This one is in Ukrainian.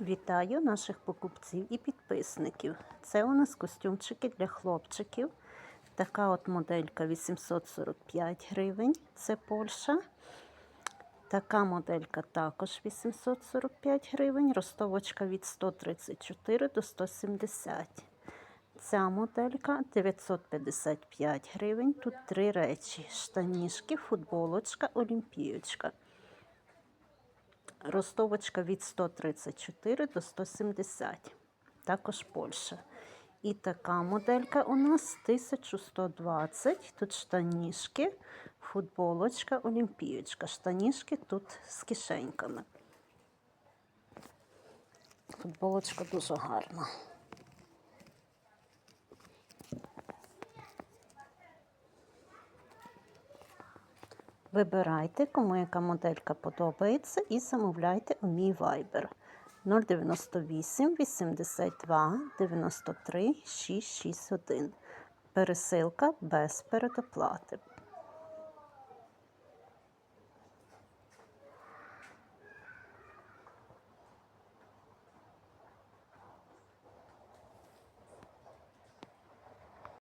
Вітаю наших покупців і підписників. Це у нас костюмчики для хлопчиків. Така от моделька 845 гривень, це Польща. Така моделька також 845 гривень, ростовочка від 134 до 170. Ця моделька 955 гривень. Тут три речі: штанішки, футболочка, олімпієчка. Ростовочка від 134 до 170. Також Польща. І така моделька у нас 1120. Тут штанішки, футболочка, олімпієчка. Штанішки тут з кишеньками. Футболочка дуже гарна. Вибирайте, кому яка моделька подобається, і замовляйте у мій Viber 098 82 93 661. Пересилка без передоплати.